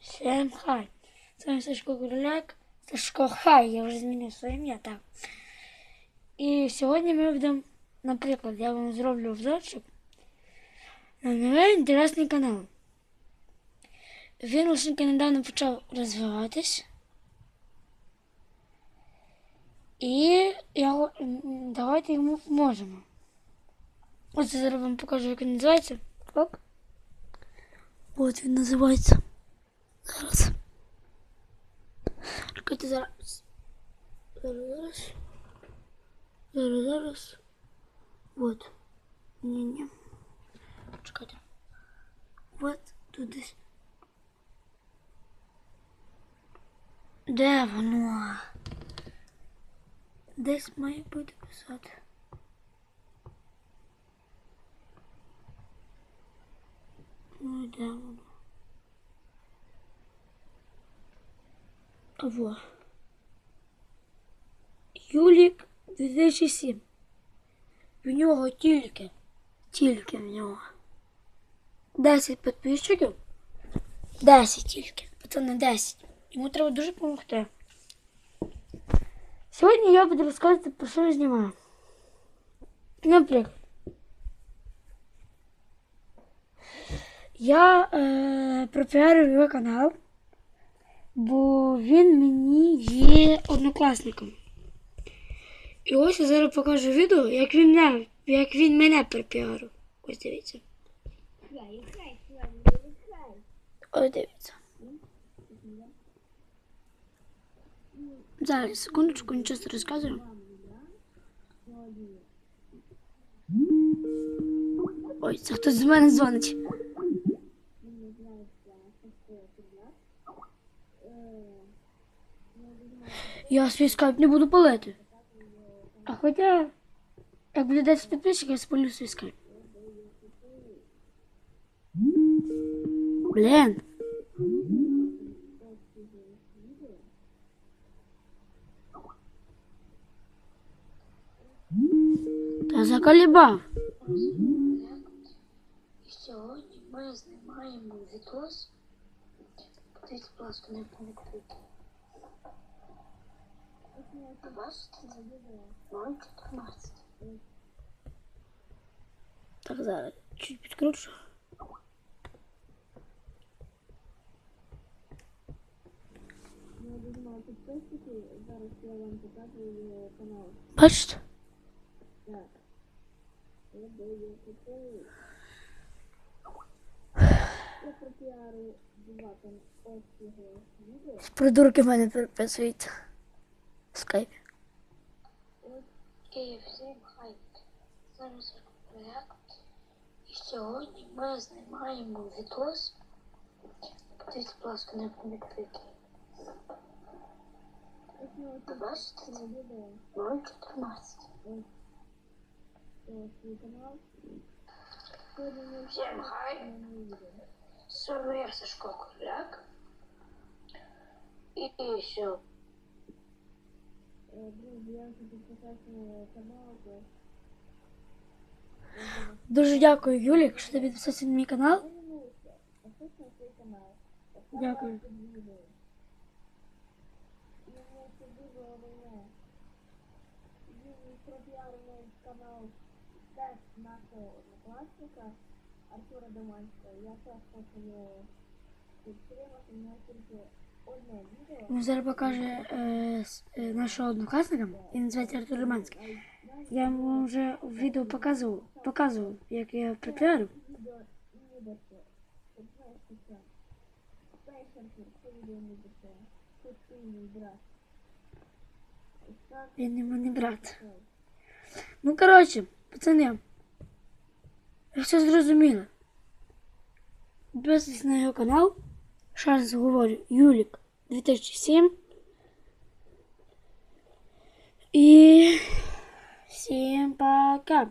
Всем хай. З вами Сашко Куруляк. Сашко Хай, я вже змінив своє ім'я, так. І сьогодні ми будемо, наприклад, я вам зроблю обзорчик на новий інтересний канал. Він лише недавно почав розвиватись. І я, го- м, давайте йому поможемо. Ось я зараз вам покажу, як він називається. Оп. От він називається. Зараз. Чекайте зараз. Зараз, зараз. Зараз, зараз. От. Ні-ні. Чекайте. От тут десь. Де воно? Десь має бути писати. Ну, де Во. Юлік 2007. В нього тільки, тільки в нього 10 підписчиків. 10 тільки. Пацани 10. Йому треба дуже допомогти. Сьогодні я буду розказувати, про що я знімаю. Наприклад. Я е, пропіарив його канал бо він мені є однокласником. І ось я зараз покажу відео, як він мене, як він мене припіарив. Ось дивіться. Ось дивіться. Зараз, секундочку, нічого не розказую. Ой, це хтось з мене дзвонить. Я свій скайп не буду палити. А хотя як буде 10 підписчиків, я спалю свій скайп. Блін. Та заколібав. І сьогодні ми знімаємо відос. Дивіться, будь ласка, не пам'ятайте. 14. Так, зараз чуть підкручу. Бачите? Так. Придурки мене переписують В скайпі. І всім хай. Зараз проєкт. І сьогодні ми знімаємо відос. Подивіться, будь ласка, не помітуйте. Бачите? 0,14. Всім хай. З вами я Сашко Куляк. І все. Дуже дякую, Юлік, що ти підписався на мій канал. Дякую. канал теж нашого однокласника Артура Доманського. Я теж хочу його підтримати, у мене тільки одне відео. Він зараз покаже е, е, нашого однокласника, він називається Артур Романський. Я вам вже в відео показував, показував, як я притворив. Він йому не брат. Ну, коротше, пацани, я все зрозуміли. Підписуйтесь на його канал. Ще раз говорю, Юлік 2007. І всім пока.